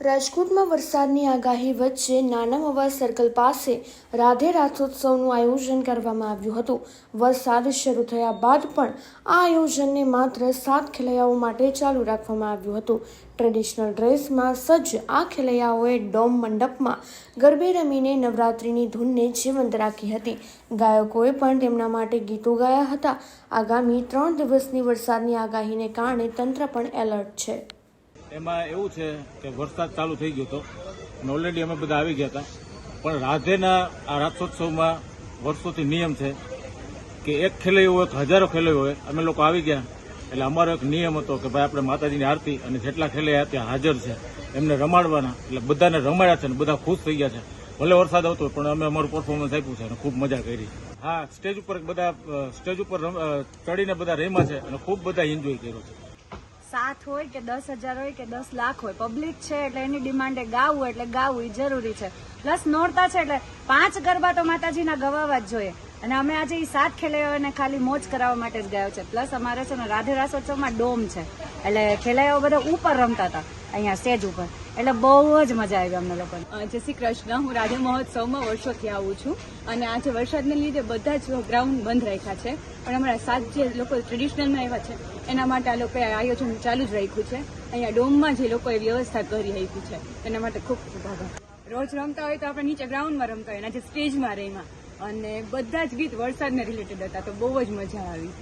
રાજકોટમાં વરસાદની આગાહી વચ્ચે નાના મવા સર્કલ પાસે રાધે રાથોત્સવનું આયોજન કરવામાં આવ્યું હતું. વરસાદ શરૂ થયા બાદ પણ આ આયોજનને માત્ર સાત ખેલૈયાઓ માટે ચાલુ રાખવામાં આવ્યું હતું. ટ્રેડિશનલ ડ્રેસમાં સજ્જ આ ખેલૈયાઓએ ડોમ મંડપમાં ગરબે રમીને નવરાત્રિની ધૂનને જીવંત રાખી હતી. ગાયકોએ પણ તેમના માટે ગીતો ગાયા હતા. આગામી ત્રણ દિવસની વરસાદની આગાહીને કારણે તંત્ર પણ એલર્ટ છે. એમાં એવું છે કે વરસાદ ચાલુ થઈ ગયો હતો અને ઓલરેડી અમે બધા આવી ગયા હતા. પણ રાધેના આ રાસોત્સવમાં વર્ષોથી નિયમ છે કે એક ખેલૈ હોય કે હજારો ખેલૈ હોય, અમે લોકો આવી ગયા. એટલે અમારો એક નિયમ હતો કે ભાઈ આપણે માતાજીની આરતી અને જેટલા ખેલૈયા ત્યાં હાજર છે, એમને રમાડવાના. એટલે બધાને રમાડ્યા છે અને બધા ખુશ થઈ ગયા છે. ભલે વરસાદ આવતો પણ અમે અમારું પરફોર્મન્સ આપ્યું છે અને ખૂબ મજા કરી. હા, સ્ટેજ ઉપર બધા સ્ટેજ ઉપર ચડીને બધા રમ્યા છે અને ખૂબ બધા એન્જોય કર્યો છે. સાત હોય કે દસ હજાર હોય કે દસ લાખ હોય. પબ્લિક છે એટલે એની ડિમાન્ડે ગાવું એટલે ગાવું એ જરૂરી છે. પ્લસ નોરતા છે એટલે પાંચ ગરબા તો માતાજીના ગવાવા જ જોઈએ. અને અમે આજે એ સાત ખેલૈયાઓને ખાલી મોજ કરાવવા માટે જ ગયો છે. પ્લસ અમારે છે ને રાધે રાસોત્સવમાં ડોમ છે. એટલે ખેલૈયાઓ બધા ઉપર રમતા હતા. અહીંયા સ્ટેજ ઉપર. એટલે બહુ જ મજા આવી અમને લોકોને. જય શ્રી કૃષ્ણ. હું રાધે મહોત્સવમાં વર્ષોથી આવું છું. અને આજે વરસાદને લીધે બધા જ ગ્રાઉન્ડ બંધ રાખ્યા છે. પણ અમારા સાત જે લોકો ટ્રેડિશનલમાં આવ્યા છે, એના માટે આ લોકોએ આયોજન ચાલુ જ રાખ્યું છે. અહીંયા ડોમમાં જે લોકોએ વ્યવસ્થા કરી આપી છે, એના માટે ખૂબ ખૂબ આભાર. રોજ રમતા હોય તો આપણે નીચે ગ્રાઉન્ડમાં રમતા હોય અને આજે સ્ટેજમાં રહીમાં અને બધા જ ગીત વરસાદને રિલેટેડ હતા, તો બહુ જ મજા આવી.